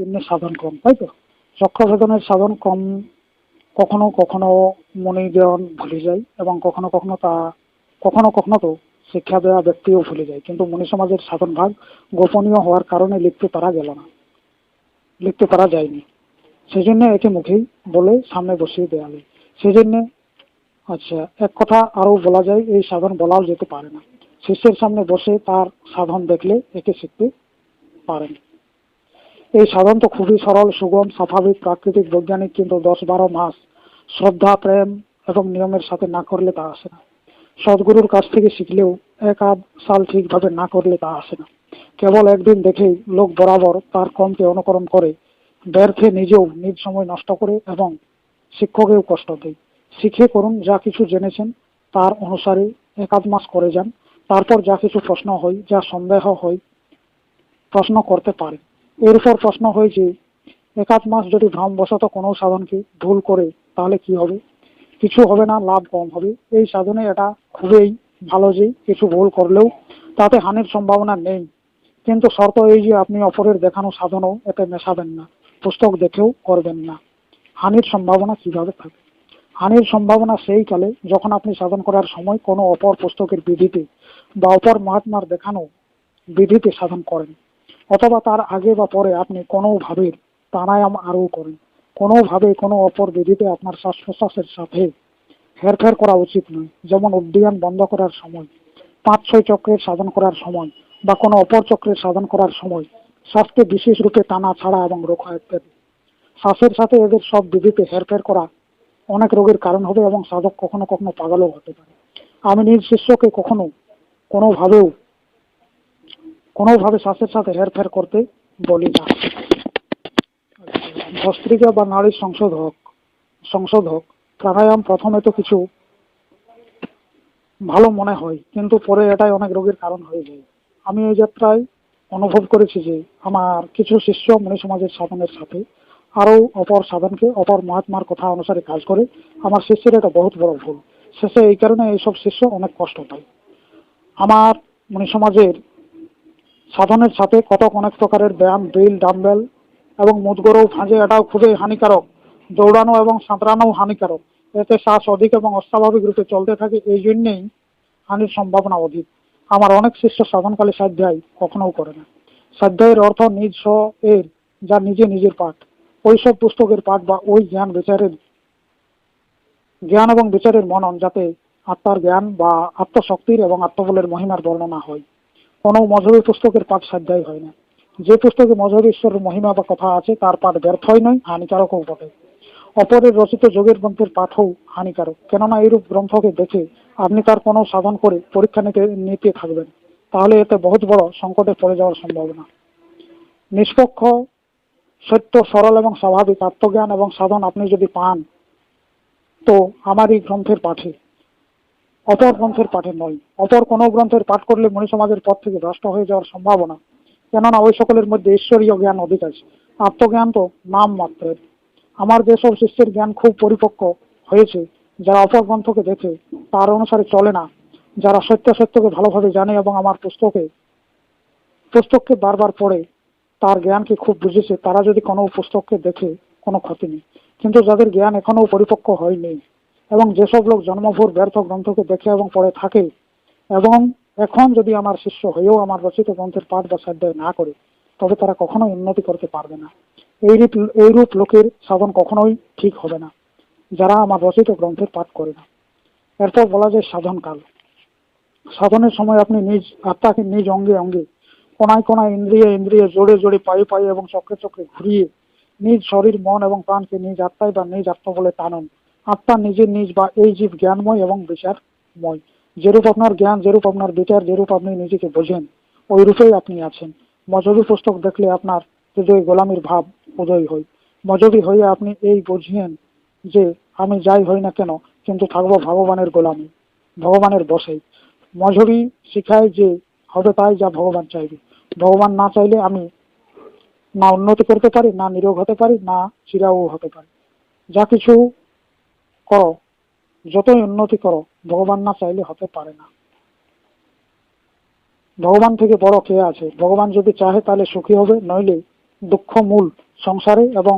তেমনি সাধন কম, তাই তো? চক্র সাধনের সাধন কম কখনো কখনো মনিজন ভুলে যায় এবং কখনো কখনো তা, কখনো কখনো তো শিক্ষা দেওয়া ব্যক্তিও ভুলে যায়। কিন্তু মনি সমাজের সাধন ভাগ গোপনীয় হওয়ার কারণে লিখতে পারা গেল না। লিখতে পারা যায়নি। সেই জন্য একে মুখেই বলে সামনে বসিয়ে দেওয়া হয় সেই জন্য আচ্ছা এক কথা আরও বলা যায়, এই সাধন বলাও যেতে পারে না। শিষ্যের সামনে বসে তার সাধন দেখলে একে শিখতে পারেন। এই সাধন তো খুবই সরল, সুগম, স্বাভাবিক, প্রাকৃতিক, বৈজ্ঞানিক, কিন্তু দশ বারো মাস শ্রদ্ধা, প্রেম এবং নিয়মের সাথে না করলে তা আসে না। সদ্গুরুর কাছ থেকে শিখলেও এক আধ সাল ঠিকভাবে না করলে তা আসে না। কেবল একদিন দেখেই লোক বরাবর তার কমকে অনুকরণ করে, ব্যর্থে নিজেও নিজ সময় নষ্ট করে এবং শিক্ষকেও কষ্ট দেয়। শিখে করুন যা কিছু জেনেছেন, তার অনুসারে এক আধ মাস করে যান। তারপর যা কিছু প্রশ্ন হয়, যা সন্দেহ হয়, প্রশ্ন করতে পারে এরপর প্রশ্ন হয় যে একাধ মাস যদি ভ্রমবশত কোনো সাধনকে ভুল করে, তাহলে কি হবে? কিছু হবে না, লাভ কম হবে। এই সাধনে এটা খুবই ভালো যে কিছু ভুল করলেও তাতে হানির সম্ভাবনা নেই। কিন্তু শর্ত এই যে আপনি অপরের দেখানো সাধনও এতে মেশাবেন না, পুস্তক দেখেও করবেন না। হানির সম্ভাবনা কীভাবে থাকে? হানির সম্ভাবনা সেই কালে যখন আপনি সাধন করার সময় কোনো অপর পুস্তকের বিধিতে বা অপর মহাত্মার দেখানো বিধিতে সাধন করেন। অথবা তার আগে বা পরে আপনি কোনোভাবে প্রাণায়াম আরও করেন। কোনোভাবে কোনো অপর বিধিতে আপনার শ্বাস প্রশ্বাসের সাথে হেরফের করা উচিত নয়। যেমন উদ্যান বন্ধ করার সময় পাঁচ ছয় চক্রের সাধন করার সময় বা কোনো অপর চক্রের সাধন করার সময় শ্বাসকে বিশেষ রূপে টানা ছাড়া এবং রোখা ইত্যাদি। শ্বাসের সাথে এদের সব বিধিতে হেরফের করা অনেক রোগের কারণ হবে এবং সাধক কখনো কখনো পাগলও হতে পারে। আমি নিজ শিষ্যকে কখনো কোনোভাবেও কোনোভাবে শ্বাসের সাথে হেরফের করতে বলি না। ভস্ত্রিকা বা নারীর সংশোধক সংশোধক, প্রাণায়াম প্রথমে তো কিছু ভালো মনে হয়, কিন্তু পরে এটাই অনেক রোগের কারণ হয়ে যায়। আমি এই যাত্রায় অনুভব করেছি যে আমার কিছু শিষ্য মনি সমাজের সাধনের সাথে আরও অপর সাধনকে অপর মহাত্মার কথা অনুসারে কাজ করে। আমার শিষ্যের এটা বহুত বড় ভুল। শেষে এই কারণে এইসব শিষ্য অনেক কষ্ট পায়। আমার মনি সমাজের সাধনের সাথে কতক অনেক প্রকারের ব্যায়াম, ড্রিল, ডাম্বেল এবং মুদগরও ফাঁজে এটাও খুবই হানিকারক, দৌড়ানো এবং সাঁতরানোও হানিকারক। এতে শ্বাস অধিক এবং অস্বাভাবিক রূপে চলতে থাকে, এই জন্যেই হানির সম্ভাবনা অধিক। আমার অনেক শিষ্য সাধনকালে সাধ্যায় কখনোও করে না। সাধ্যায়ের অর্থ নিজ স্ব এর, যা নিজে নিজের পাঠ। ওইসব পুস্তকের পাঠ বা ওই জ্ঞান বিচারের জ্ঞান এবং বিচারের মনন যাতে আত্মার জ্ঞান বা আত্মশক্তির এবং আত্মবলের মহিমার বর্ণনা হয়। কোনো মজহবী পুস্তকের পাঠ সাধ্যায় হয় না। যে পুস্তকে মজহবী ঈশ্বরের মহিমা বা কথা আছে, তার পাঠ ব্যর্থই নয়, হানিকারকও বটে। অপরের রচিত যোগের গ্রন্থের পাঠও হানিকারক। কেননা এইরূপ গ্রন্থকে দেখে আপনি তার কোনো সাধন করে পরীক্ষা নিতে নিতে থাকবেন। তাহলে এতে বহুত বড় সংকটে পড়ে যাওয়ার সম্ভাবনা। নিষ্পক্ষ, সত্য, সরল এবং স্বাভাবিক আত্মজ্ঞান এবং সাধন আপনি যদি পান, তো আমার এই গ্রন্থের পাঠে অপর গ্রন্থের পাঠে নয়। অপর কোনো গ্রন্থের পাঠ করলে মনি সমাজের পথ থেকে ভ্রষ্ট হয়ে যাওয়ার সম্ভাবনা। কেননা ওই সকলের মধ্যে ঈশ্বরীয় জ্ঞান অধিক আছে। আত্মজ্ঞান তো নাম মাত্রের। আমার যেসব শিষ্যের জ্ঞান খুব পরিপক্ক হয়েছে, যারা অপর গ্রন্থকে দেখে, তার অনুসারে চলে না। যারা সত্য সত্যকে ভালোভাবে জানে এবং আমার পুস্তকে, পুস্তককে বারবার পড়ে, তার জ্ঞানকে খুব বুঝেছে, তারা যদি কোনো পুস্তককে দেখে, কোনো ক্ষতি নেই। কিন্তু যাদের জ্ঞান এখনও পরিপক্ক হয়নি। এবং যেসব লোক জন্মভোর ব্যর্থ গ্রন্থকে দেখে এবং পড়ে থাকে, এবং এখন যদি আমার শিষ্য হয়েও আমার রচিত গ্রন্থের পাঠ বা সাধ্যায় না করে, তবে তারা কখনো উন্নতি করতে পারবে না। এইরূপ এইরূপ লোকের সাধন কখনোই ঠিক হবে না, যারা আমার রচিত গ্রন্থের পাঠ করে না। এরপর বলা যায় সাধন কাল। সাধনের সময় আপনি নিজ আত্মাকে নিজ অঙ্গে অঙ্গে কোনায় কোনায় ইন্দ্রিয়ে ইন্দ্রিয়ে জোরে জোরে পায়ে পায়ে এবং চক্রে চক্রে ঘুরিয়ে নিজ শরীর, মন এবং প্রাণকে নিজ আত্মায় বা নিজ আত্মা বলে টানুন। আত্মা নিজের নিজ বা এই জীব জ্ঞানময় এবং বিচারময় যেরূপ আপনার জ্ঞান, যেরূপ আপনার বিচার, যেরূপ আপনি নিজেকে বোঝেন ওই রূপেই আপনি আছেন। মজবি পুস্তক দেখলে আপনার হৃদয় গোলামির ভাব উদয় হয়। মজবি হয়ে আপনি এই বুঝিয়েন যে আমি যাই হই না কেন, কিন্তু থাকব ভগবানের গোলামি, ভগবানের বসে। মজবি শিখায় যে হবে তাই যা ভগবান চাইবে। ভগবান না চাইলে আমি না উন্নতি করতে পারি, না নিরোগ হতে পারি, না চিরাও হতে পারি। যা কিছু করো, যতই উন্নতি করো, ভগবান না চাইলে হতে পারে না। ভগবান থেকে বড় কে আছে? ভগবান যদি চাহে তাহলে সুখী হবে, নইলে দুঃখ মূল সংসারে এবং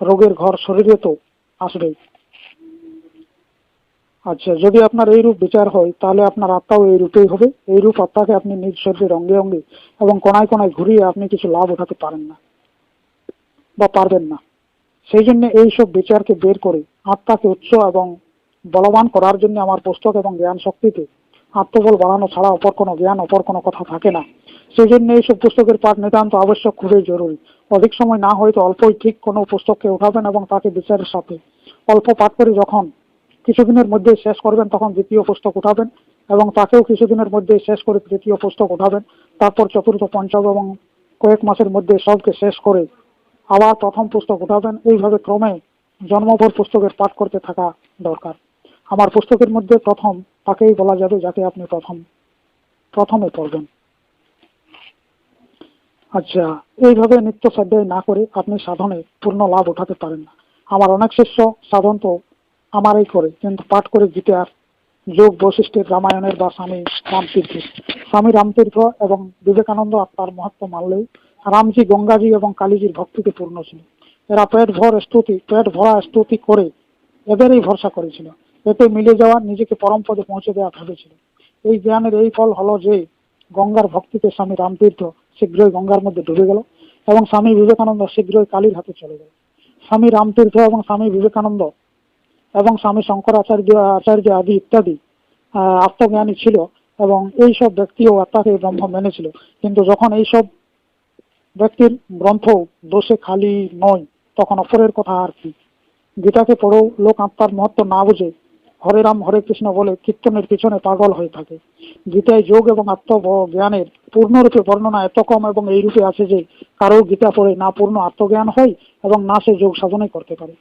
রোগের ঘর শরীরে তো আসবেই। আচ্ছা যদি আপনার এই রূপ বিচার হয়, তাহলে আপনার আত্মাও এই রূপেই হবে। এই রূপ আত্মাকে আপনি নিজ শরীরের অঙ্গে অঙ্গে এবং কোনায় কোনায় ঘুরিয়ে আপনি কিছু লাভ উঠাতে পারেন না বা পারবেন না। সেই জন্য এইসব বিচারকে বের করে আত্মাকে উচ্চ এবং বলবান করার জন্য আমার পুস্তক এবং জ্ঞান শক্তিতে আত্মবল বাড়ানো ছাড়া অপর কোনো জ্ঞান, অপর কোনো কথা থাকে না। সেই জন্য এইসব পুস্তকের পাঠ নিতান্ত আবশ্যক, খুবই জরুরি। অধিক সময় না হয়তো অল্পই ঠিক কোনো পুস্তককে উঠাবেন এবং তাকে বিচারের সাথে। অল্প পাঠ করে যখন কিছুদিনের মধ্যে শেষ করবেন, তখন দ্বিতীয় পুস্তক উঠাবেন এবং তাকেও কিছুদিনের মধ্যে শেষ করে তৃতীয় পুস্তক উঠাবেন। তারপর চতুর্থ, পঞ্চম এবং কয়েক মাসের মধ্যে সবকে শেষ করে আবার প্রথম পুস্তক উঠাবেন। এইভাবে ক্রমে জন্মভর পুস্তকের পাঠ করতে থাকা দরকার। আমার পুস্তকের মধ্যে প্রথম তাকেই বলা যাবে যাকে আপনি প্রথম, প্রথমে পড়বেন। আচ্ছা এইভাবে নিত্য সাধ্যায় না করে আপনি সাধনে পূর্ণ লাভ উঠাতে পারেন না। আমার অনেক শিষ্য সাধন তো আমারই করে, কিন্তু পাঠ করে গীতার যোগ বৈশিষ্ট্যের রামায়ণের বা স্বামী রামতীর্থের স্বামী রামতীর্থ এবং বিবেকানন্দ আত্মার মহত্ব মানলেই রামজি গঙ্গাজি এবং কালীজির ভক্তিতে পূর্ণ ছিল। এরা পেট ভর স্তুতি, পেট ভরা স্তুতি করে এদেরই ভরসা করেছিল। এতে মিলে যাওয়া নিজেকে পরম পদে পৌঁছে দেওয়া ভেবেছিল। এই জ্ঞানের এই ফল হলো যে, গঙ্গার ভক্তিতে স্বামী রামতীর্থ শীঘ্রই গঙ্গার মধ্যে ডুবে গেল এবং স্বামী বিবেকানন্দ শীঘ্রই কালীর হাতে চলে গেল। স্বামী রামতীর্থ এবং স্বামী বিবেকানন্দ এবং স্বামী শঙ্করাচার্য, আচার্য আদি ইত্যাদি আত্মজ্ঞানী ছিল এবং এই সব ব্যক্তিও আত্মাকে ব্রহ্ম মেনেছিল। কিন্তু যখন এই সব ব্যক্তির গ্রন্থ দোষে খালি নয় তখন অপরের কথা আর কি। গীতাকে পড়েও লোক আত্মার মহত্ব না বুঝে হরে রাম, হরে কৃষ্ণ বলে কীর্তনের পিছনে পাগল হয়ে থাকে। গীতায় যোগ এবং আত্ম জ্ঞানের পূর্ণরূপে বর্ণনা এত কম এবং এই রূপে আছে যে কারও গীতা পড়ে না পূর্ণ আত্মজ্ঞান হয় এবং না সে যোগ সাধনাই করতে পারে।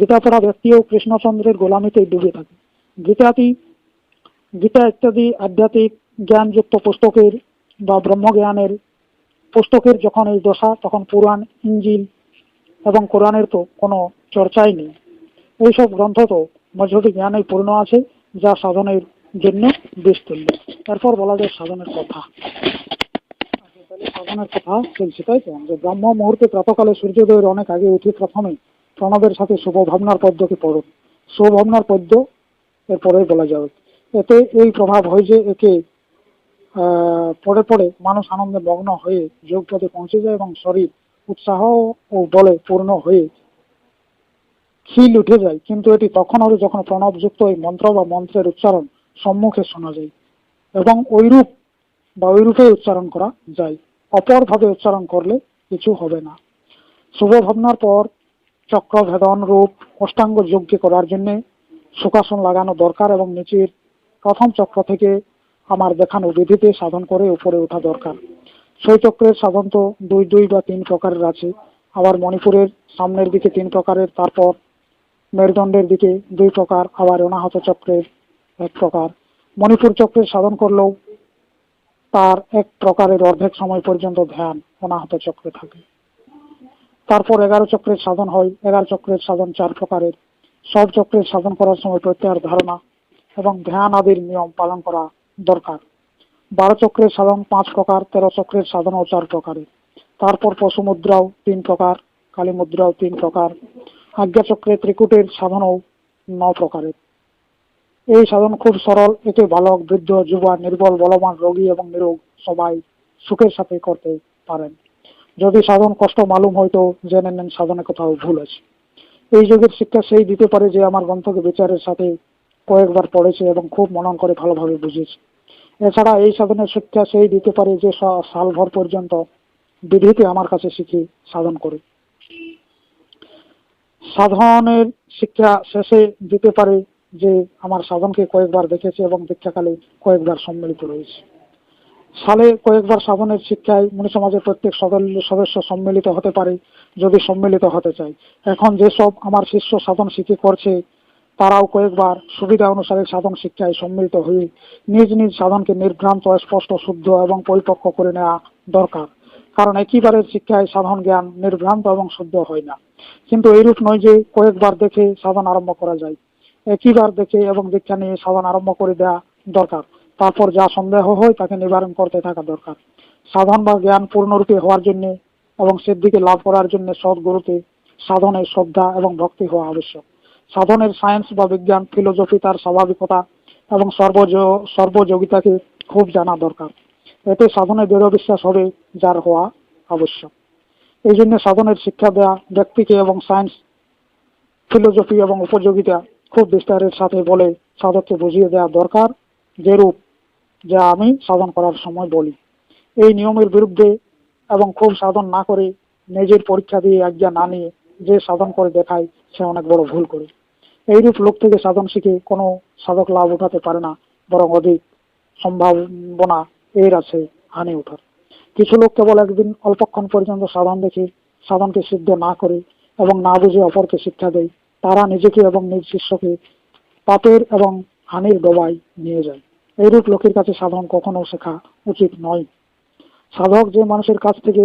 গীতা পড়া ব্যক্তিও কৃষ্ণচন্দ্রের গোলামিতে ডুবে থাকে। গীতাটি, গীতা ইত্যাদি আধ্যাত্মিক জ্ঞানযুক্ত পুস্তকের বা ব্রহ্মজ্ঞানের পুস্তকের যখন এই দশা, তখন পুরাণ, ইঞ্জিল এবং কোরআনের তো কোনো চর্চাই নেই। এইসব গ্রন্থ তো মজহবি জ্ঞানে পূর্ণ আছে যা সাধনের জন্য তুল্য এরপর বলা যায় সাধনের কথা। আচ্ছা, সাধনের কথা চলছে তাই তো? যে ব্রহ্ম মুহূর্তে প্রাতকালে সূর্যোদয়ের অনেক আগে উঠে প্রথমে প্রণবের সাথে শুভ ভাবনার পদ্যকে পড়ুন। শুভ ভাবনার পদ্য এরপরে বলা যাবে। এতে এই প্রভাব হয় যে একে পড়ে পড়ে মানুষ আনন্দে মগ্ন হয়ে যোগ পথে পৌঁছে যায় এবং শরীর উৎসাহ ও বলে পূর্ণ হয়ে খিল উঠে যায়। কিন্তু এটি তখন হবে যখন প্রণবযুক্ত এই মন্ত্র বা মন্ত্রের উচ্চারণ সম্মুখে শোনা যায় এবং ঐরূপ বা ঐরূপে উচ্চারণ করা যায়, অপরভাবে উচ্চারণ করলে কিছু হবে না। শুভ ভাবনার পর চক্র ভেদন রূপ অষ্টাঙ্গ যজ্ঞ করার জন্য সুখাসন লাগানো দরকার এবং নিচের প্রথম চক্র থেকে আমার দেখানো বিধিতে সাধন করে উপরে ওঠা দরকার। চক্রের সাধন তো দুই দুই বা তিন প্রকারের আছে। আবার মণিপুরের সামনের দিকে তিন প্রকারের, তারপর মেরুদণ্ডের দিকে দুই প্রকার, আবার অনাহত চক্রের এক প্রকার। মণিপুর চক্রের সাধন করলেও তার এক প্রকারের অর্ধেক সময় পর্যন্ত ধ্যান অনাহত চক্রে থাকে। তারপর এগারো চক্রের সাধন হয়। এগারো চক্রের সাধন চার প্রকারের। সব চক্রের সাধন করার সময় প্রত্যাহার ধারণা এবং ধ্যান আদির নিয়ম পালন করা দরকার। বারো চক্রের সাধন, পাঁচ প্রকার, তেরো চক্রের সাধনও চার প্রকারের। তারপর পশু মুদ্রাও তিন প্রকার কালী মুদ্রাও তিন প্রকার আজ্ঞা চক্রে ত্রিকুটের সাধনও ন প্রকারের। এই সাধন খুব সরল, এতে বালক, বৃদ্ধ, যুবা, নির্বল, বলবান, রোগী এবং নিরোগ সবাই সুখের সাথে করতে পারেন। যদি সাধন কষ্ট মালুম হয়তো জেনে নেন সাধনে কোথাও ভুল আছে। এই যুগের শিক্ষা সেই দিতে পারে যে আমার গ্রন্থকে বিচারের সাথে কয়েকবার পড়েছে এবং খুব মনন করে ভালোভাবে বুঝেছে। এছাড়া এই সাধনের শিক্ষা সেই দিতে পারে যে সালভর পর্যন্ত বিধিতে আমার কাছে শিখে সাধন করে সাধনের শিক্ষা শেষে দিতে পারে যে আমার সাধনকে কয়েকবার দেখেছে এবং দীক্ষাকালে কয়েকবার সম্মিলিত রয়েছে। সালে কয়েকবার সাধনের শিক্ষায় মনি সমাজের প্রত্যেক সদস্য সম্মিলিত হতে পারে, যদি সম্মিলিত হতে চায়। এখন যেসব আমার শিষ্য সাধন শিখে করছে তারাও কয়েকবার সুবিধা অনুসারে সাধন শিক্ষায় সম্মিলিত হয়ে নিজ নিজ সাধনকে নির্ভ্রান্ত স্পষ্ট, শুদ্ধ এবং পরিপক্ক করে নেওয়া দরকার। কারণ একইবারের শিক্ষায় সাধন জ্ঞান নির্ভ্রান্ত এবং শুদ্ধ হয় না। কিন্তু এইরূপ নয় যে কয়েকবার দেখে সাধন আরম্ভ করা যায়। একইবার দেখে এবং দীক্ষা নিয়ে সাধন আরম্ভ করে দেওয়া দরকার। তারপর যা সন্দেহ হয় তাকে নিবারণ করতে থাকা দরকার। সাধন বা জ্ঞান পূর্ণরূপে হওয়ার জন্য এবং সিদ্ধিকে লাভ করার জন্য সদ্গুরুতে সাধনের শ্রদ্ধা এবং ভক্তি হওয়া আবশ্যক। সাধনের সায়েন্স বা বিজ্ঞান ফিলোসফি তার স্বাভাবিকতা এবং সর্বজ, সর্বযোগিতাকে খুব জানা দরকার। এতে সাধনে দৃঢ় বিশ্বাস হবে, যার হওয়া আবশ্যক। এই জন্য সাধনের শিক্ষা দেওয়া ব্যক্তিকে এবং সায়েন্স ফিলোসফি এবং উপযোগিতা খুব বিস্তারের সাথে বলে সাধককে বুঝিয়ে দেওয়া দরকার যেরূপ যা আমি সাধন করার সময় বলি। এই নিয়মের বিরুদ্ধে এবং খুব সাধন না করে নিজের পরীক্ষা দিয়ে আজ্ঞা না নিয়ে যে সাধন করে দেখায়, সে অনেক বড় ভুল করে। এইরূপ লোক থেকে সাধন শিখে কোনো সাধক লাভ উঠাতে পারে না, বরং অধিক সম্ভাবনা এর আছে হানি ওঠার। কিছু লোক কেবল একদিন অল্পক্ষণ পর্যন্ত সাধন দেখে, সাধনকে সিদ্ধ না করে এবং না বুঝে অপরকে শিক্ষা দেয়, তারা নিজেকে এবং নিজ শিষ্যকে পাপের এবং হানির ডোবায় নিয়ে যায়। এইরূপ লোকের কাছে সাধন কখনো শেখা উচিত নয়। সাধক যে মানুষের কাছ থেকে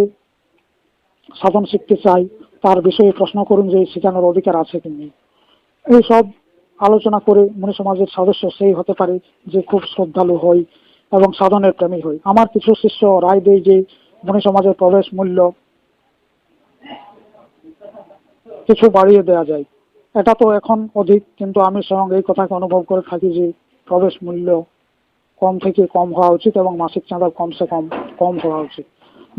সাধন শিখতে চায় তার বিষয়ে প্রশ্ন করুন যে শেখানোর অধিকার আছে কি নেই। এই সব আলোচনা করে মনে সমাজের সদস্য সেই হতে পারে যে খুব শ্রদ্ধালু হয় এবং সাধনের প্রেমী হয়। আমার কিছু শিষ্য রায় দেয় যে মনে সমাজের প্রবেশ মূল্য কিছু বাড়িয়ে দেওয়া যায়। এটা তো এখন অধিক, কিন্তু আমি স্বয়ং এই কথাকে অনুভব করে থাকি যে প্রবেশ মূল্য কম থেকে কম হওয়া উচিত এবং মাসিক চাঁদাও কমসে কম কম হওয়া উচিত।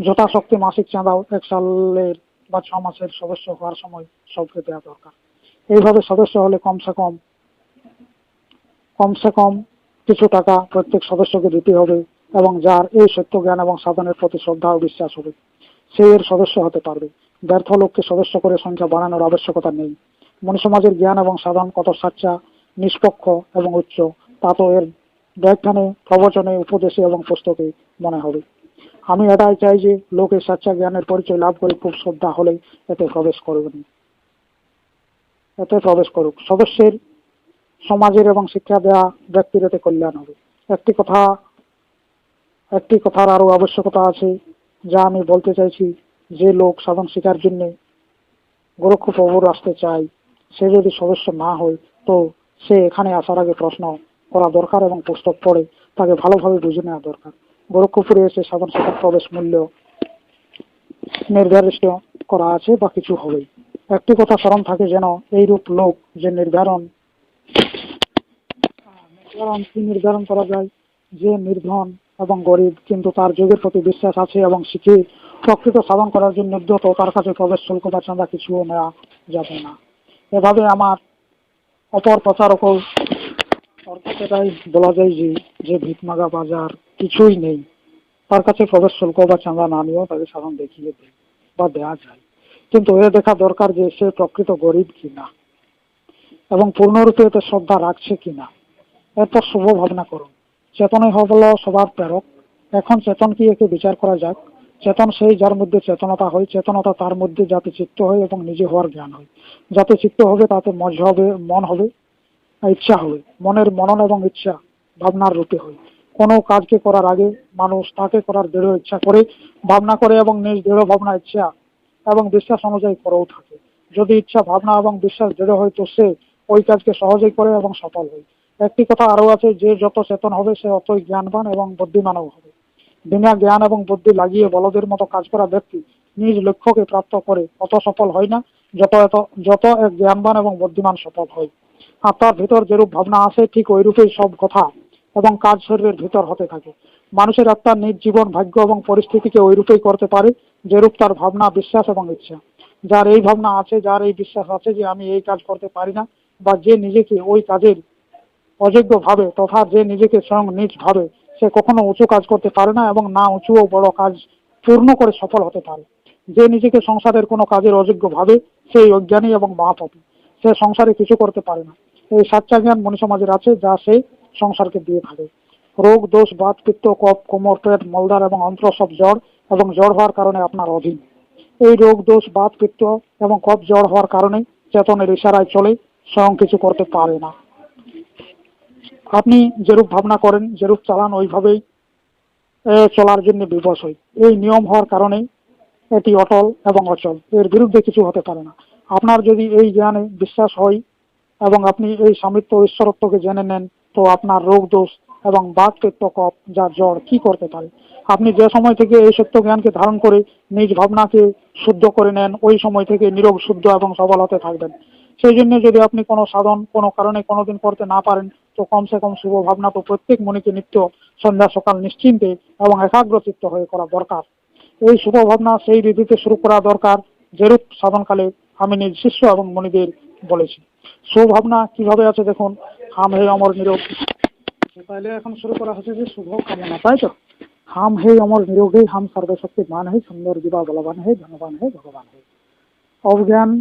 যথাশক্তি মাসিক চাঁদাও এক সালের বা ছ মাসের সদস্য হওয়ার সময় সবকে দেওয়া দরকার। এইভাবে সদস্য হলে কমসে কম কমসে কম কিছু টাকা প্রত্যেক সদস্যকে দিতে হবে এবং যার এই সত্য জ্ঞান এবং সাধনের প্রতি শ্রদ্ধা ও বিশ্বাস হবে, সে এর সদস্য হতে পারবে। ব্যর্থ লোককে সদস্য করে সংখ্যা বাড়ানোর আবশ্যকতা নেই। মনি সমাজের জ্ঞান এবং সাধন কত সাচ্চা, নিষ্পক্ষ এবং উচ্চ, তা তো এর ব্যাখ্যানে, প্রবচনে, উপদেশে এবং পুস্তকে মনে হবে। আমি এটাই চাই যে লোকে সাচ্চা জ্ঞানের পরিচয় লাভ করে খুব শ্রদ্ধা হলে এতে প্রবেশ করবেন এতে প্রবেশ করুক। সদস্যের, সমাজের এবং শিক্ষা দেওয়া ব্যক্তির এতে কল্যাণ হবে। একটি কথা, একটি কথার আরও আবশ্যকতা আছে, যা আমি বলতে চাইছি যে লোক সাধন শিকার জন্য গোরক্ষপ্রভুর আসতে চায়, সে যদি সদস্য না হয়, তো সে এখানে আসার আগে প্রশ্ন করা দরকার এবং পুস্তক পড়ে তাকে ভালোভাবে বুঝে নেওয়া দরকার। গোরক্ষপুরে এসে সাধারণ শিকার প্রবেশ মূল্য নির্ধারিত করা আছে বা কিছু হবেই একটি কথা স্মরণ থাকে যেন এইরূপ লোক যে নির্ধারণ নির্ধারণ কি নির্ধারণ করা যায়? যে নির্ধন এবং গরিব, কিন্তু তার যোগের প্রতি বিশ্বাস আছে এবং শিখে প্রকৃত সাধন করার জন্য উদ্যত তার কাছে প্রবেশ শুল্ক বা চাঁদা কিছুও নেওয়া যাবে না? এভাবে আমার অপর প্রচারকও অর্থাৎ বলা যায় যে যে ভিকমাগা বাজার কিছুই নেই। তার কাছে প্রবেশ শুল্ক বা চাঁদা না নিয়েও তাকে সাধন দেখিয়ে দেয় বা দেওয়া যায়। কিন্তু এ দেখা দরকার যে সে প্রকৃত গরিব কিনা এবং পূর্ণরূপে এতে শ্রদ্ধা রাখছে কিনা এরপর শুভ ভাবনা করুন। চেতনই হল সবার প্রেরক। এখন চেতন কি একে বিচার করা যাক? চেতন সেই যার মধ্যে চেতনতা হয়। চেতনতা তার মধ্যে যাতে চিত্ত হয় এবং নিজে হওয়ার জ্ঞান হয়। যাতে চিত্ত হবে তাতে মজ হবে, মন হবে, ইচ্ছা হবে। মনের মনন এবং ইচ্ছা ভাবনার রূপে হয়। কোনো কাজকে করার আগে মানুষ তাকে করার দৃঢ় ইচ্ছা করে, ভাবনা করে এবং নিজ দৃঢ় ভাবনা ইচ্ছা এবং বিশ্বাস অনুযায়ী করেও থাকে। যদি ইচ্ছা, ভাবনা এবং বিশ্বাস দৃঢ় হয় তো সে ওই কাজকে সহজেই করে এবং সফল হয়। একটি কথা আরও আছে, যে যত চেতন হবে, সে অতই জ্ঞানবান এবং বুদ্ধিমানও হবে। বিনা জ্ঞান এবং বুদ্ধি লাগিয়ে বলদের মতো কাজ করা ব্যক্তি নিজ লক্ষ্যকে প্রাপ্ত করে অত সফল হয় না, যত এত, যত এক জ্ঞানবান এবং বুদ্ধিমান সফল হয়। আত্মার ভিতর যেরূপ ভাবনা আসে, ঠিক ওইরূপেই সব কথা এবং কাজ শরীরের ভিতর হতে থাকে। মানুষের আত্মা নিজ জীবন, ভাগ্য এবং পরিস্থিতিকে ওইরূপেই করতে পারে, যেরূপ তার ভাবনা, বিশ্বাস এবং ইচ্ছা। যার এই ভাবনা আছে, যার এই বিশ্বাস আছে যে আমি এই কাজ করতে পারি না, বা যে নিজেকে ওই কাজের অযোগ্য ভাবে তথা যে নিজেকে স্বয়ং নিজ ভাবে সে কখনো উঁচু কাজ করতে পারে না এবং না উঁচু ও বড় কাজ পূর্ণ করে সফল হতে পারে। যে নিজেকে সংসারের কোনো কাজের অযোগ্য ভাবে সেই অজ্ঞানী এবং মহাপাপী, সে সংসারে কিছু করতে পারে না। এই সাচ্চা জ্ঞান মনি সমাজের আছে, যা সে সংসারকে দিয়ে থাকে রোগ, দোষ, বাত, পিত্ত কপ কোমর, পেট মলদার এবং অন্ত্র সব জ্বর এবং জ্বর হওয়ার কারণে আপনার অধীন। এই রোগ, দোষ, বাত, পিত্ত এবং কপ জ্বর হওয়ার কারণে চেতনের ইশারায় চলে, স্বয়ং কিছু করতে পারে না। আপনি যেরূপ ভাবনা করেন, যেরূপ চালান, ওইভাবেই চলার জন্য বিবশ হই। এই নিয়ম হওয়ার কারণে এটি অটল এবং অচল। এর বিরুদ্ধে কিছু হতে পারে না। আপনার যদি এই জ্ঞানে বিশ্বাস হয় এবং আপনি এই সামিত্য ঈশ্বরত্বকে জেনে নেন তো আপনার রোগ দোষ এবং বাঘ পেত্ত কপ যার জ্বর, কি করতে পারে? আপনি যে সময় থেকে এই সত্য জ্ঞানকে ধারণ করে নিজ ভাবনাকে শুদ্ধ করে নেন, ওই সময় থেকে নিরোগ শুদ্ধ এবং সবল হতে থাকবেন। সেই জন্য যদি আপনি কোনো সাধন, কোনো কারণে কোনোদিন করতে না পারেন, তো কমসে কম শুভ ভাবনা তো প্রত্যেক মনিকে নিত্য সন্ধ্যা, সকাল নিশ্চিন্তে এবং একাগ্রচিত্ত হয়ে করা দরকার। এই শুভ ভাবনা সেই রীতিতে শুরু করা দরকার, যেরূপ সাধনকালে আমি নিজ শিষ্য এবং মনিদের বলেছি। সুভাবনা কিভাবে আছে দেখুন হাম হে অমর নিরোগ তাহলে এখন শুরু করা হচ্ছে যে শুভ কামনা তাই তো হাম হে অমর নিরোগ হে হাম সর্বশক্তি মান হে সুন্দর দিবা বলবান হে ধনবান হে ভগবান হে অজ্ঞান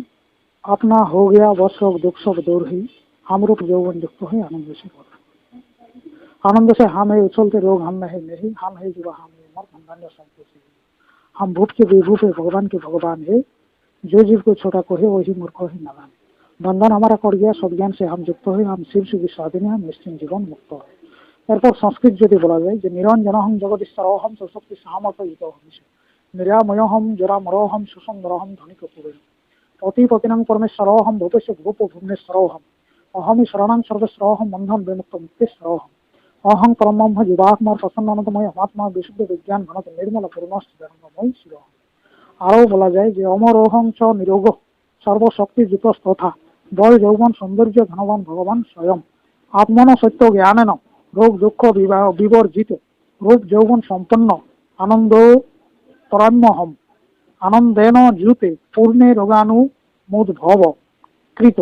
अपना हो गया वह सब दुख सब दूर ही हम रूप यौवन युक्त है आनंद से बोल आनंद से हम है उछलते रोग हम में है नहीं हम है युवा हम है उमर बंधन संतोषी हम भूप के विभूप है भगवान के भगवान है जो जीव को छोटा को है वही मूर्ख है नादान বন্ধন আমরা করিয়া সজ্ঞান সে হাম যুক্ত হই হাম শিব সুবি স্বাধীন হাম নিশ্চিন্ত জীবন মুক্ত এরপর সংস্কৃত যদি বলা যায় যে নিরঞ্জনহম জগদীশ্বর অহম সশক্তি সামর্থ ইত নিরাময়হম জরামরহম সুসুন্দরহম ধনী কপুর অতিপতিনাম কর্মেশ্বরহম ভূপস্য ভূপ ভুবনেশ্বরহম অহমি শরণাম সর্বস্বরহম বন্ধন বিমুক্ত মুক্তিশ্বরহম অহং পরমব্রহ্ম জীবাত্মা প্রসন্নময় মহাত্মা বিশুদ্ধ বিজ্ঞান ঘনত নির্মল পূর্ণময় শিরহম আরও বলা যায় যে অমর অহং চ নিরোগ সর্বশক্তি যুক্ত তথা বল যৌবন সৌন্দর্য ধনবান ভগবান স্বয়ং। আত্মন সত্য জ্ঞানেন, রোগ দুঃখ বিবাহ বিবর্জিত। রূপ যৌবন সম্পন্ন, আনন্দ তরান্মহম আনন্দেন জুতে পূর্ণে রোগাণু মুদ্ভব। কৃত।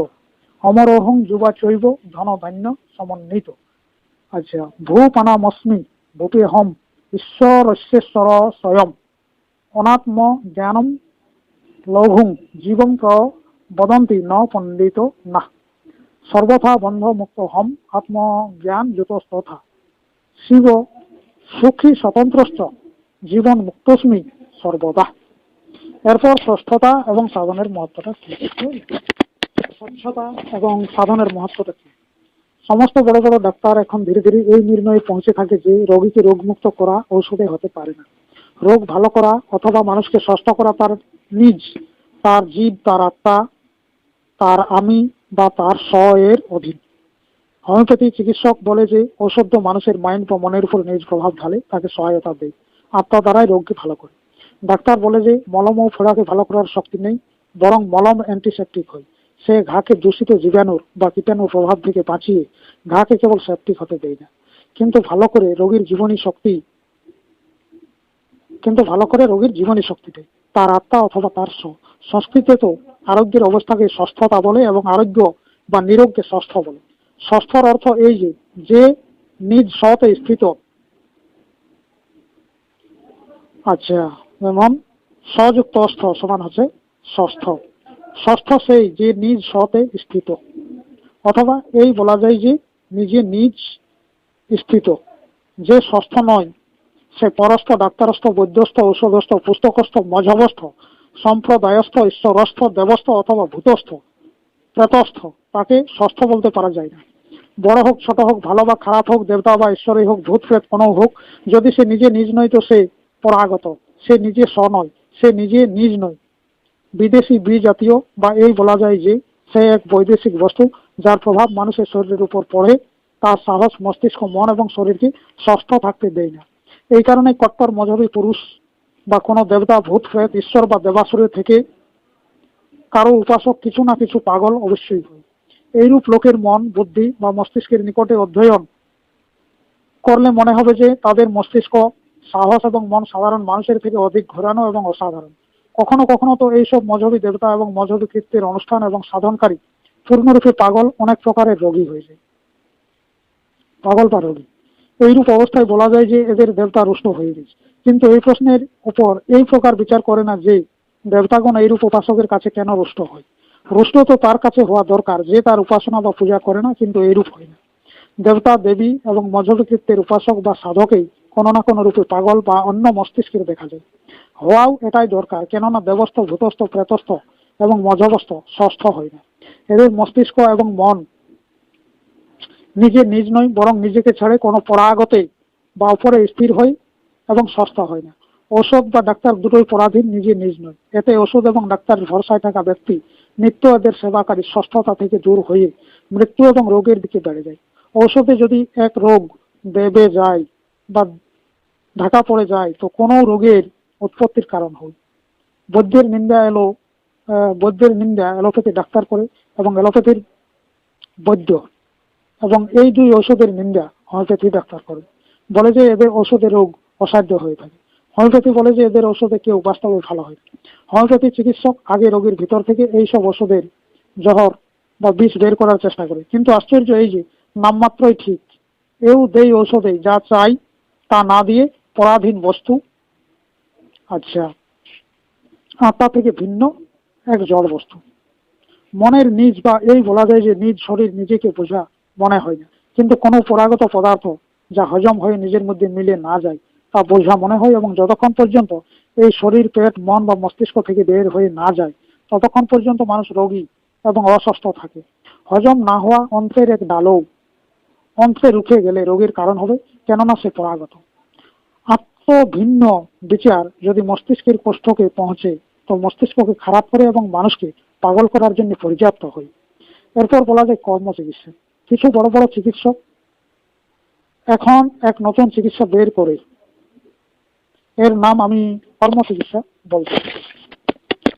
অমরোহং যুবা চৈব ধন ধান্য সমন্বিত। আচ্ছা ভূপানামস্মি ভূপেহম ঈশ্বরস্যেশ্বর স্বয়ং। অনাত্ম জ্ঞানম লঘুং জীবং বদন্তি ন পণ্ডিত না। সর্বথা বন্ধ মুক্ত হম আত্মজ্ঞান যুতস্তথা। শিব সুখী স্বতন্ত্রশ্চ জীবন মুক্তস্মি সর্বদা এরপর ষষ্ঠতা এবং সাধনের মহত্বটা কি? স্বচ্ছতা এবং সাধনের মহত্বটা কি? সমস্ত বড় বড় ডাক্তার এখন ধীরে ধীরে এই নির্ণয়ে পৌঁছে থাকে যে রোগীকে রোগমুক্ত করা ঔষধে হতে পারে না। রোগ ভালো করা অথবা মানুষকে সুস্থ করা তার নিজ, তার জীব, তার আত্মা তার আমি বা তার স্ব এর অধীন। হোমিওপ্যাথি চিকিৎসক বলে যে ঔষধ মানুষের মাইন্ড বা মনের উপর নিজ প্রভাব ঢালে, তাকে সহায়তা দেয়, আত্মা দ্বারাই রোগকে ভালো করে। ডাক্তার বলে যে, মলম ও ফোড়াকে ভালো করার শক্তি নেই, বরং মলম অ্যান্টিসেপটিক হয়। সে ঘাকে দূষিত জীবাণুর বা কীটাণুর প্রভাব থেকে বাঁচিয়ে ঘাকে কেবল সেপটিক হতে দেয় না। কিন্তু ভালো করে রোগীর জীবনী শক্তি, কিন্তু ভালো করে রোগীর জীবনী শক্তি দেয়, তার আত্মা অথবা তার স্ব। সংস্কৃতে তো আরোগ্যের অবস্থাকে ষষ্ঠতা বলে এবং আরোগ্য বা নিরোগকে ষষ্ঠ বলে। ষষ্ঠর অর্থ এই যে যে নিজ সতে স্থিত। আচ্ছা যেমন সযুক্ত অস্থ সমান হচ্ছে ষষ্ঠ। ষষ্ঠ সেই যে নিজ সতে স্থিত। অথবা এই বলা যায় যে নিজে নিজ স্থিত। যে ষষ্ঠ নয়, সে পরস্থ, ডাক্তারস্থ, বৈদ্যস্থ, ঔষধস্থ, পুস্তকস্থ, মঝবস্থ সম্প্রদায়স্থ, ঈশ্বরস্থ, দেবস্থ অথবা ভূতস্থ, প্রেতস্থ, তাকে ষষ্ঠ বলতে পারা যায় না। বড় হোক, ছোট হোক, ভালো বা খারাপ হোক, দেবতা বা ঈশ্বরই হোক, ভূত, প্রেত, কোনো হোক, যদি সে নিজে নিজ নয় তো সে পরাগত, সে নিজে স্ব নয় সে নিজে নিজ নয়। বিদেশি বিজাতীয় বা এই বলা যায় যে সে এক বৈদেশিক বস্তু, যার প্রভাব মানুষের শরীরের উপর পড়ে, তার সাহস, মস্তিষ্ক, মন এবং শরীরকে সুস্থ থাকতে দেয় না। এই কারণে কট্টর মজহবী পুরুষ বা কোনো দেবতা, ভূত, প্রেত, ঈশ্বর বা দেবাসুরের থেকে কারও উপাসক কিছু না কিছু পাগল অবশ্যই হয়। এইরূপ লোকের মন, বুদ্ধি বা মস্তিষ্কের নিকটে অধ্যয়ন করলে মনে হবে যে তাদের মস্তিষ্ক সাহস এবং মন সাধারণ মানুষের থেকে অধিক ঘোরানো এবং অসাধারণ। কখনো কখনো তো এইসব মজহবী দেবতা এবং মজহবী কীর্তির অনুষ্ঠান এবং সাধনকারী পূর্ণরূপে পাগল অনেক প্রকারের রোগী হয়ে যায়। পাগল বা রোগী। এইরূপ অবস্থায় বলা যায় যে এদের দেবতা রুষ্ট হয়ে গেছে। কিন্তু এই প্রশ্নের উপর এই প্রকার বিচার করে না যে দেবতাগণ এইরূপ উপাসকের কাছে কেন রুষ্ট হয়। রুষ্ট তো তার কাছে হওয়া দরকার, যে তার উপাসনা বা পূজা করে না, কিন্তু এইরূপ হয় না। দেবতা, দেবী এবং মজহবী কীর্তির উপাসক বা সাধকেই কোনো না কোনো রূপে পাগল বা অন্য মস্তিষ্কের দেখা যায়। হওয়াও এটাই দরকার, কেননা দেবস্থ ভূতস্থ, প্রেতস্থ এবং মজবস্থ, ষষ্ঠ হয় না। এদের মস্তিষ্ক এবং মন নিজে নিজ নয়, বরং নিজেকে ছেড়ে কোনো পরাগতে বা উপরে স্থির হয় এবং সস্তা হয় না। ওষুধ বা ডাক্তার দুটোই পরাধীন, নিজে নিজ নয়। এতে ওষুধ এবং ডাক্তারের ভরসায় থাকা ব্যক্তি নিত্য এদের সেবাকারী ষষ্ঠতা থেকে দূর হয়ে মৃত্যু এবং রোগের দিকে বেড়ে যায়। ঔষধে যদি এক রোগ দেবে যায় বা ঢাকা পড়ে যায়, তো কোনো রোগের উৎপত্তির কারণ হয় বৈদ্যের নিন্দা এলো বৈদ্যের নিন্দা অ্যালোপ্যাথি ডাক্তার করে এবং অ্যালোপ্যাথির বৈদ্য। এবং এই দুই ওষুধের নিন্দা হোমিওপ্যাথি ডাক্তার করে। বলে যে এদের ওষুধে রোগ অসাধ্য হয়ে থাকে। হোমিওপ্যাথি বলে যে এদের ওষুধে কেউ বাস্তবে ভালো হয় হোমিওপ্যাথি চিকিৎসক আগে রোগীর ভিতর থেকে এই সব ওষুধের জহর বা বিষ বের করার চেষ্টা করে। কিন্তু আশ্চর্য এই যে নামমাত্রই ঠিক। এও দেই ঔষধে যা চাই তা না দিয়ে পরাধীন বস্তু। আচ্ছা আত্মা থেকে ভিন্ন এক জড় বস্তু মনের নিজ বা এই বলা যায় যে নিজ শরীর নিজেকে বোঝা মনে হয় না। কিন্তু কোনো পরাগত পদার্থ যা হজম হয়ে নিজের মধ্যে মিলে না যায়, তা বোঝা মনে হয় এবং যতক্ষণ পর্যন্ত এই শরীর, পেট, মন বা মস্তিষ্ক থেকে বের হয়ে না যায়, ততক্ষণ পর্যন্ত মানুষ রোগী এবং অসুস্থ থাকে। হজম না হওয়া অন্ত্রের এক ডালও অন্ত্রে রুখে গেলে রোগীর কারণ হবে, কেননা সে পরাগত। আত্মভিন্ন বিচার যদি মস্তিষ্কের কোষ্ঠকে পৌঁছে, তো মস্তিষ্ককে খারাপ করে এবং মানুষকে পাগল করার জন্য পর্যাপ্ত হয়। এরপর বলা যায় কর্ম চিকিৎসা কিছু বড় বড় চিকিৎসক এখন এক নতুন চিকিৎসা বের করে। এর নাম আমি কর্ম চিকিৎসা বলছি।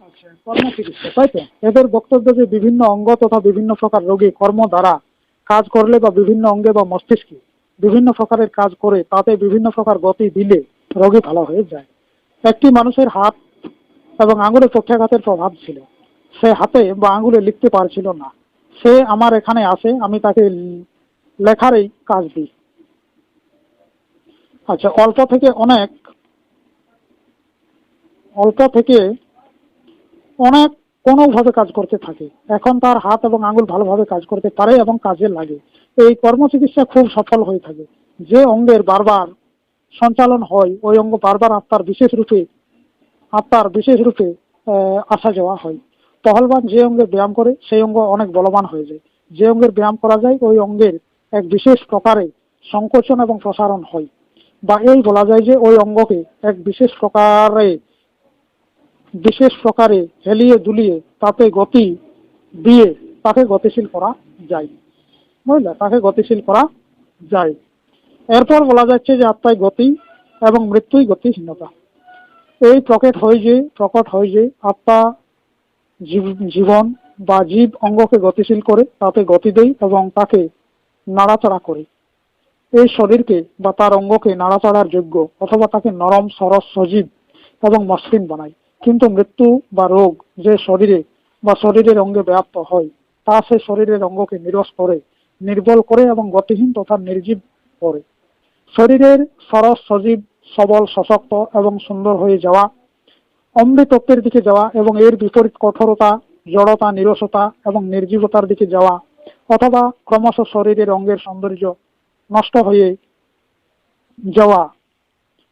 আচ্ছা। কর্ম চিকিৎসা তাই তো? এদের বক্তব্য যে বিভিন্ন অঙ্গ তথা বিভিন্ন প্রকার রোগী কর্ম দ্বারা কাজ করলে বা বিভিন্ন অঙ্গে বা মস্তিষ্কে বিভিন্ন প্রকারের কাজ করে তাতে বিভিন্ন প্রকার গতি দিলে রোগী ভালো হয়ে যায়। একটি মানুষের হাত এবং আঙুলে পক্ষাঘাতের প্রভাব ছিল। সে হাতে বা আঙুলে লিখতে পারছিল না। সে আমার এখানে আসে, আমি তাকে লেখারই কাজ দিই। আচ্ছা অল্প থেকে অনেক, অল্প থেকে অনেক কোনোভাবে কাজ করতে থাকে। এখন তার হাত এবং আঙুল ভালোভাবে কাজ করতে পারে এবং কাজে লাগে। এই কর্মচিকিৎসা খুব সফল হয়ে থাকে। যে অঙ্গের বারবার সঞ্চালন হয়, ওই অঙ্গ বারবার আত্মার বিশেষ রূপে, আত্মার বিশেষ রূপে আসা যাওয়া হয়। পহলবান যে অঙ্গের ব্যায়াম করে, সেই অঙ্গ অনেক বলবান হয়ে যায়। যে অঙ্গের ব্যায়াম করা যায়, ওই অঙ্গের এক বিশেষ প্রকারে সংকোচন এবং প্রসারণ হয়। বা এই বলা যায় যে ওই অঙ্গকে এক বিশেষ প্রকারে বিশেষ প্রকারে হেলিয়ে দুলিয়ে তাতে গতি দিয়ে তাকে গতিশীল করা যায়। বুঝলে? তাকে গতিশীল করা যায়। এরপর বলা যাচ্ছে যে আত্মায় গতি এবং মৃত্যুই গতিহীনতা। এই প্রকট হয় যে, প্রকট হয় যে আত্মা জীবন বা জীব অঙ্গকে গতিশীল করে, তাতে গতি দেয় এবং তাকে নাড়াচাড়া করে। এই শরীরকে বা তার অঙ্গকে নাড়াচাড়ার যোগ্য অথবা তাকে নরম, সরস, সজীব এবং মসৃণ বানায় কিন্তু মৃত্যু বা রোগ যে শরীরে বা শরীরের অঙ্গে ব্যাপ্ত হয়, তা সে শরীরের অঙ্গকে নিরস করে, নির্বল করে এবং গতিহীন তথা নির্জীব করে। শরীরের সরস, সজীব, সবল, সশক্ত এবং সুন্দর হয়ে যাওয়া অমৃতত্বের দিকে যাওয়া এবং এর বিপরীত কঠোরতা, জড়তা, নিরসতা এবং নির্জীবতার দিকে যাওয়া অথবা ক্রমশ শরীরের অঙ্গের সৌন্দর্য নষ্ট হয়ে যাওয়া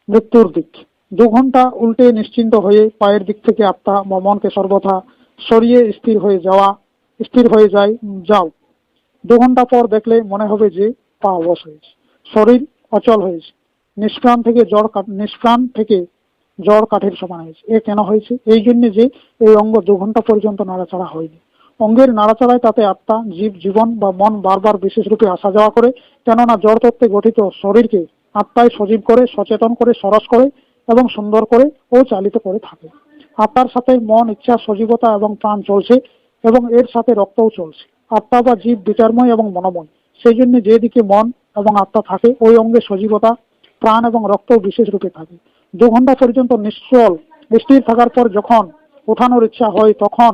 মৃত্যুর দিক। দু ঘণ্টা উল্টে নিশ্চিন্ত হয়ে পায়ের দিক থেকে আত্মা বা মনকে সর্বথা সরিয়ে স্থির হয়ে যাওয়া, স্থির হয়ে যায়, যাও। দু ঘণ্টা পর দেখলে মনে হবে যে পা অবশ হয়েছে। শরীর অচল হয়েছে। নিষ্প্রাণ থেকে জ্বর নিষ্প্রাণ থেকে জ্বর কাঠের সমান হয়েছে। এ কেন হয়েছে? এই জন্য যে এই অঙ্গ দু ঘণ্টা পর্যন্ত নাড়াচাড়া হয়নি। অঙ্গের নাড়াচাড়ায় তাতে আত্মা, জীব, জীবন বা মন বারবার বিশেষ রূপে আসা যাওয়া করে, কেননা জড় তত্ত্বে গঠিত শরীরকে আত্মায় সজীব করে, সচেতন করে, সরস করে এবং সুন্দর করে ও চালিত করে থাকে। আত্মার সাথে মন, ইচ্ছা, সজীবতা এবং প্রাণ চলছে এবং এর সাথে রক্তও চলছে। আত্মা বা জীব বিচারময় এবং মনোময়। সেই জন্য যেদিকে মন এবং আত্মা থাকে, ওই অঙ্গে সজীবতা, প্রাণ এবং রক্ত বিশেষ রূপে থাকে। দু ঘণ্টা পর্যন্ত নিশ্চল, স্থির থাকার পর যখন ওঠানোর ইচ্ছা হয় তখন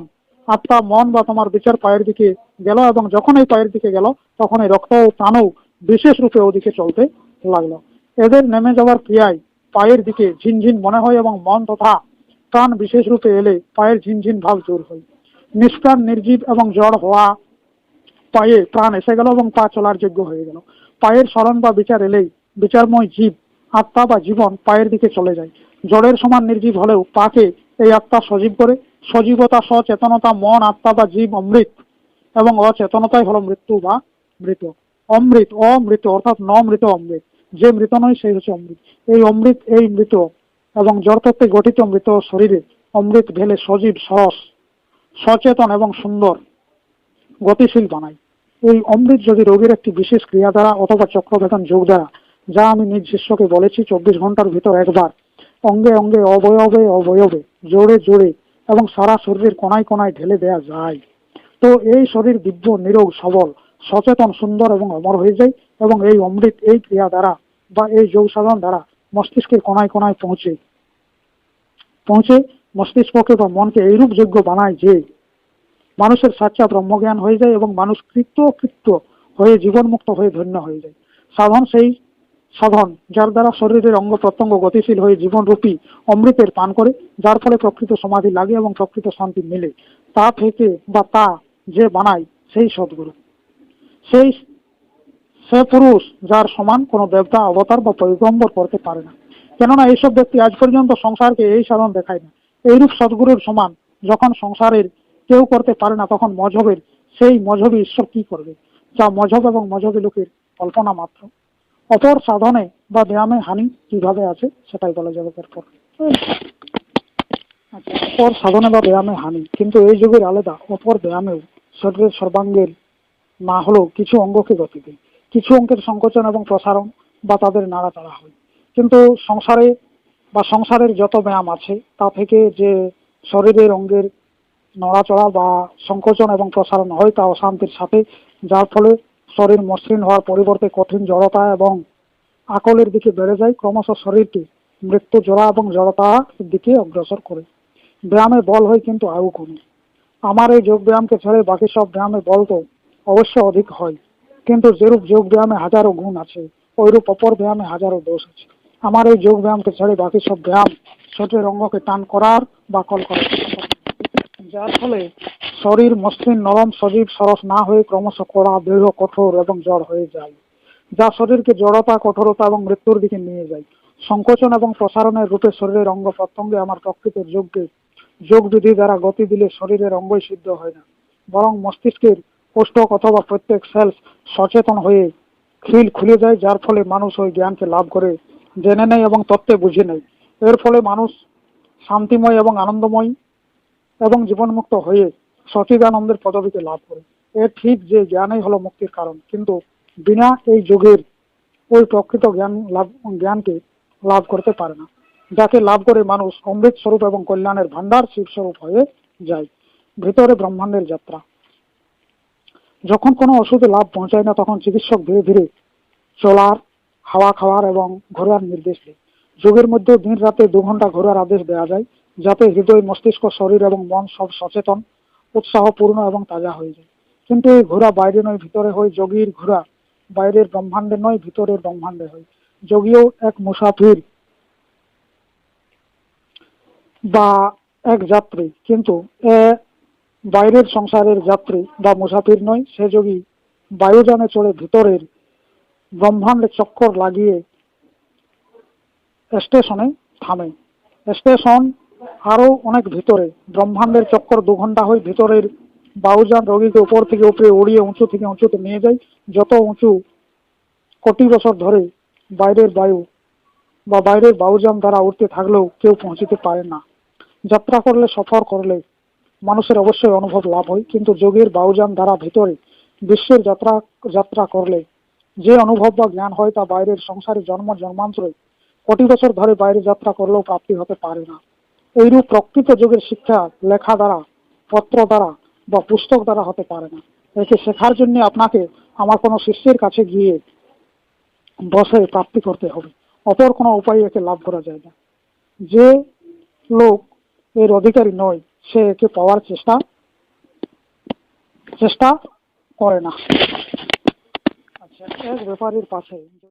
আত্মা, মন বা তোমার বিচার পায়ের দিকে গেল এবং যখন এই পায়ের দিকে গেল, তখন এই রক্ত ও প্রাণও বিশেষ রূপে ওদিকে চলতে লাগল। এদের নেমে যাওয়ার ক্রিয়ায় পায়ের দিকে ঝিনঝিন মনে হয় এবং মন তথা প্রাণ বিশেষ রূপে এলে পায়ের ঝিনঝিন ভাব জোর হয়। নিষ্প্রাণ, নির্জীব এবং জড় হওয়া পায়ে প্রাণ এসে গেল এবং পা চলার যোগ্য হয়ে গেল। পায়ের স্মরণ বা বিচার এলেই বিচারময় জীব আত্মা বা জীবন পায়ের দিকে চলে যায়। জড়ের সমান নির্জীব হলেও পাকে এই আত্মা সজীব করে। সজীবতা, সচেতনতা, মন, আত্মা বা জীব অমৃত এবং অচেতনতাই হলো মৃত্যু বা মৃত। অমৃত অমৃত অর্থাৎ ন মৃত অমৃত। যে মৃত নয়, সেই হচ্ছে অমৃত। এই অমৃত, এই মৃত এবং জড়তত্ত্বে গঠিত মৃত শরীরে অমৃত ঢেলে সজীব সরস সচেতন এবং সুন্দর, গতিশীল বানায়। এই অমৃত যদি রোগীর একটি বিশেষ ক্রিয়া দ্বারা অথবা চক্রভেদন যোগ দ্বারা যা আমি নিজ শিষ্যকে বলেছি চব্বিশ ঘণ্টার ভিতর একবার। অঙ্গে অঙ্গে, অবয়বে অবয়বে, জোরে জোরে এবং সারা শরীরের কোনায় কোনায় ঢেলে দেয়া যায়। তো এই শরীর দিব্য, নিরোগ, সবল, সচেতন, সুন্দর এবং অমর হয়ে যায় এবং এই অমৃত এই ক্রিয়া দ্বারা বা এই যোগ সাধন দ্বারা মস্তিষ্কের কোনায় কোনায় পৌঁছে। পৌঁছে মস্তিষ্ককে বা মনকে এইরূপ যোগ্য বানায় যে মানুষের সাচ্চা ব্রহ্মজ্ঞান হয়ে যায় এবং মানুষ কৃত্য কৃত্য হয়ে জীবনমুক্ত হয়ে ধন্য হয়ে যায়। সাধন সেই সাধন, যার দ্বারা শরীরের অঙ্গ প্রত্যঙ্গ গতিশীল হয়ে জীবনরূপী অমৃতের পান করে, যার ফলে প্রকৃত সমাধি লাগে এবং প্রকৃত শান্তি মিলে। তা থেকে বা তা যে বানায়, সেই সদ্গুরু। সেই সে পুরুষ যার সমান কোনো দেবতা, অবতার বা পৈগম্বর করতে পারে না। কেননা এইসব ব্যক্তি আজ পর্যন্ত সংসারকে এই সাধন দেখায় না। এইরূপ সদ্গুরুর সমান যখন সংসারের কেউ করতে পারে না, তখন মজহবের সেই মজহবী ঈশ্বর কি করবে? যা মজহব এবং মজহবী লোকের কল্পনা মাত্র। অপর সাধনে বা ব্যায়ামে হানি কীভাবে আছে সেটাই বলা যাবে তারপর। আচ্ছা। অপর সাধনে বা ব্যায়ামে হানি কিন্তু এই যুগের আলাদা অপর ব্যায়ামেও শরীরের সর্বাঙ্গের না হলেও কিছু অঙ্গকে গতি দেয়। কিছু অঙ্কের সংকোচন এবং প্রসারণ বা তাদের নাড়াচাড়া হয়। কিন্তু সংসারে বা সংসারের যত ব্যায়াম আছে তা থেকে যে শরীরের অঙ্গের নড়াচড়া বা সংকোচন এবং প্রসারণ হয় তা অশান্তির সাথে যার ফলে শরীর মসৃণ হওয়ার পরিবর্তে কঠিন জড়তা এবং আকলের দিকে বেড়ে যায়। ক্রমশ শরীরটি মৃত্যু, জোড়া এবং জড়তার দিকে অগ্রসর করে। ব্যায়ামে বল হয় কিন্তু আয়ু কমে আমার এই যোগ ব্যায়ামকে ছেড়ে বাকি সব ব্যায়ামে বল তো অবশ্য অধিক হয়। কিন্তু যেরূপ যোগ ব্যায়ামে হাজারো গুণ আছে ওইরূপ অপর ব্যায়ামে হাজারো দোষ আছে। আমার এই যোগ ব্যায়ামকে ছেড়ে বাকি সব ব্যায়াম শরীরের অঙ্গকে টান করার বা কল করার। যার ফলে শরীর, মসৃণ, নরম সজীব সরস না হয়ে ক্রমশ কড়া, দৃঢ়, কঠোর এবং জড় হয়ে যায়। যা শরীরকে জড়তা, কঠোরতা এবং মৃত্যুর দিকে নিয়ে যায়। সংকোচন এবং প্রসারণের রূপে শরীরের অঙ্গ প্রত্যঙ্গে আমার প্রকৃতির যোগকে যোগ বিধি দ্বারা গতি দিলে শরীরের অঙ্গই সিদ্ধ হয় না। বরং মস্তিষ্কের কোষ্ঠক অথবা প্রত্যেক সেলস সচেতন হয়ে খিল খুলে যায়, যার ফলে মানুষ ওই জ্ঞানকে লাভ করে, জেনে নেয় এবং তত্ত্বে বুঝে নেয়। এর ফলে মানুষ শান্তিময় এবং আনন্দময় এবং জীবনমুক্ত হয়ে সচিদানন্দের পদবিকে লাভ করে। এ ঠিক যে জ্ঞানই হলো মুক্তির কারণ, কিন্তু বিনা এই যুগের ওই প্রকৃত জ্ঞান লাভ, জ্ঞানকে লাভ করতে পারে না, যাকে লাভ করে মানুষ অমৃত স্বরূপ এবং কল্যাণের ভান্ডার শিব স্বরূপ হয়ে যায়। ভিতরে ব্রহ্মাণ্ডের যাত্রা। যখন কোনো ওষুধে লাভ পৌঁছায় না, তখন চিকিৎসক ধীরে ধীরে চলার, হাওয়া খাওয়ার এবং ঘোরার নির্দেশ দেয়। যোগের মধ্যে দিন রাতে দু ঘণ্টা ঘোরার আদেশ দেওয়া যায়। যাতে হৃদয়, মস্তিষ্ক, শরীর এবং মন সব সচেতন, উৎসাহপূর্ণ এবং তাজা হয়ে যায়। কিন্তু এই ঘোরা বাইরে নয়, ভিতরে হয় যোগীর ঘোরা বাইরের ব্রহ্মাণ্ডে নয়, ভিতরের ব্রহ্মাণ্ডে হয়। যোগীও এক মুসাফির বা এক যাত্রী। কিন্তু এ বাইরের সংসারের যাত্রী বা মুসাফির নয়, সে যোগী বায়ুযানে চড়ে ভিতরের ব্রহ্মাণ্ডে চক্কর লাগিয়ে স্টেশনে থামে। স্টেশন আরও অনেক ভিতরে। ব্রহ্মাণ্ডের চক্কর দু ঘণ্টা হয় ভিতরের বায়ুযান রোগীকে উপর থেকে উপরে উড়িয়ে উঁচু থেকে উঁচুতে নিয়ে যায়। যত উঁচু কোটি বছর ধরে বাইরের বায়ু বা বাইরের বায়ুযান দ্বারা উঠতে থাকলেও কেউ পৌঁছতে পারে না। যাত্রা করলে, সফর করলে মানুষের অবশ্যই অনুভব লাভ হয়। কিন্তু যোগের বাউজান দ্বারা ভিতরে বিশ্বের যাত্রা যাত্রা করলে যে অনুভব বা জ্ঞান হয় তা বাইরের সংসারে জন্ম, জন্মান্তরে কোটি বছর ধরে বাইরে যাত্রা করলেও প্রাপ্তি হতে পারে না। এইরূপ প্রকৃত যোগের শিক্ষা, লেখা দ্বারা, পত্র দ্বারা বা পুস্তক দ্বারা হতে পারে না। একে শেখার জন্য আপনাকে আমার কোনো শিষ্যের কাছে গিয়ে বসে প্রাপ্তি করতে হবে। অপর কোনো উপায় একে লাভ করা যায় না। যে লোক এর অধিকারী নয়, সে একে পাওয়ার চেষ্টা চেষ্টা করে না। আচ্ছা এক ব্যাপারীর পাশে